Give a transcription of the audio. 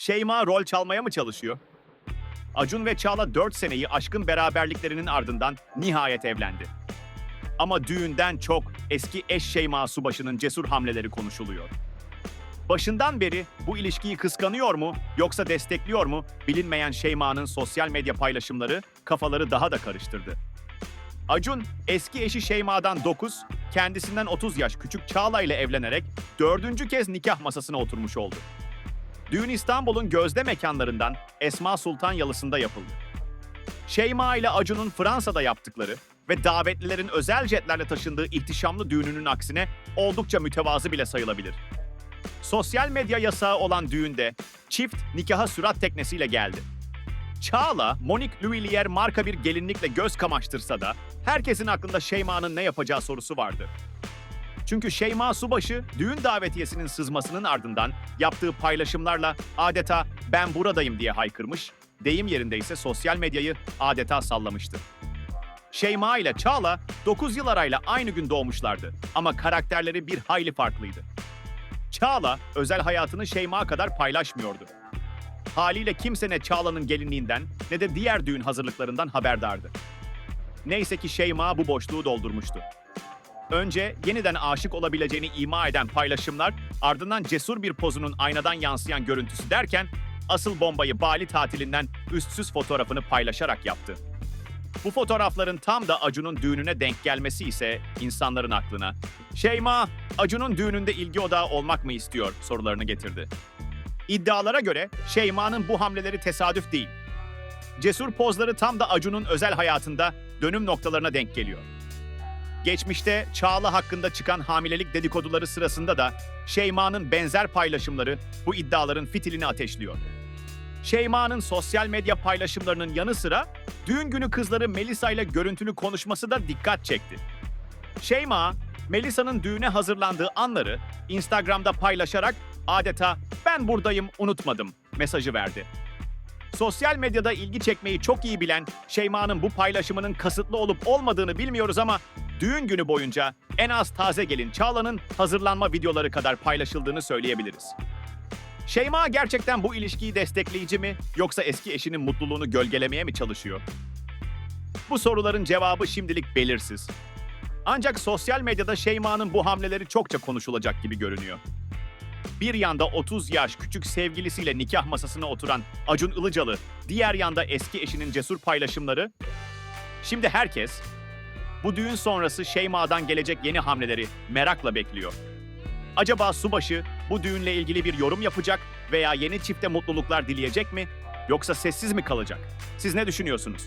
Şeyma rol çalmaya mı çalışıyor? Acun ve Çağla 4 seneyi aşkın beraberliklerinin ardından nihayet evlendi. Ama düğünden çok eski eş Şeyma Subaşı'nın cesur hamleleri konuşuluyor. Başından beri bu ilişkiyi kıskanıyor mu yoksa destekliyor mu bilinmeyen Şeyma'nın sosyal medya paylaşımları kafaları daha da karıştırdı. Acun eski eşi Şeyma'dan 9, kendisinden 30 yaş küçük Çağla ile evlenerek dördüncü kez nikah masasına oturmuş oldu. Düğün İstanbul'un gözde mekanlarından Esma Sultan Yalısı'nda yapıldı. Şeyma ile Acun'un Fransa'da yaptıkları ve davetlilerin özel jetlerle taşındığı ihtişamlı düğününün aksine oldukça mütevazı bile sayılabilir. Sosyal medya yasağı olan düğünde çift nikaha sürat teknesiyle geldi. Çağla, Monique Louvillier marka bir gelinlikle göz kamaştırsa da herkesin aklında Şeyma'nın ne yapacağı sorusu vardı. Çünkü Şeyma Subaşı düğün davetiyesinin sızmasının ardından yaptığı paylaşımlarla adeta ben buradayım diye haykırmış, deyim yerinde ise sosyal medyayı adeta sallamıştı. Şeyma ile Çağla 9 yıl arayla aynı gün doğmuşlardı ama karakterleri bir hayli farklıydı. Çağla özel hayatını Şeyma kadar paylaşmıyordu. Haliyle kimse ne Çağla'nın gelinliğinden ne de diğer düğün hazırlıklarından haberdardı. Neyse ki Şeyma bu boşluğu doldurmuştu. Önce yeniden aşık olabileceğini ima eden paylaşımlar, ardından cesur bir pozunun aynadan yansıyan görüntüsü derken, asıl bombayı Bali tatilinden üstsüz fotoğrafını paylaşarak yaptı. Bu fotoğrafların tam da Acun'un düğününe denk gelmesi ise insanların aklına Şeyma, Acun'un düğününde ilgi odağı olmak mı istiyor sorularını getirdi. İddialara göre Şeyma'nın bu hamleleri tesadüf değil. Cesur pozları tam da Acun'un özel hayatında dönüm noktalarına denk geliyor. Geçmişte Çağla hakkında çıkan hamilelik dedikoduları sırasında da Şeyma'nın benzer paylaşımları bu iddiaların fitilini ateşliyor. Şeyma'nın sosyal medya paylaşımlarının yanı sıra düğün günü kızları Melisa ile görüntülü konuşması da dikkat çekti. Şeyma, Melisa'nın düğüne hazırlandığı anları Instagram'da paylaşarak adeta ben buradayım unutmadım mesajı verdi. Sosyal medyada ilgi çekmeyi çok iyi bilen Şeyma'nın bu paylaşımının kasıtlı olup olmadığını bilmiyoruz ama düğün günü boyunca en az taze gelin Çağla'nın hazırlanma videoları kadar paylaşıldığını söyleyebiliriz. Şeyma gerçekten bu ilişkiyi destekleyici mi yoksa eski eşinin mutluluğunu gölgelemeye mi çalışıyor? Bu soruların cevabı şimdilik belirsiz. Ancak sosyal medyada Şeyma'nın bu hamleleri çokça konuşulacak gibi görünüyor. Bir yanda 30 yaş küçük sevgilisiyle nikah masasına oturan Acun Ilıcalı, diğer yanda eski eşinin cesur paylaşımları. Şimdi herkes bu düğün sonrası Şeyma'dan gelecek yeni hamleleri merakla bekliyor. Acaba Subaşı bu düğünle ilgili bir yorum yapacak veya yeni çifte mutluluklar dileyecek mi? Yoksa sessiz mi kalacak? Siz ne düşünüyorsunuz?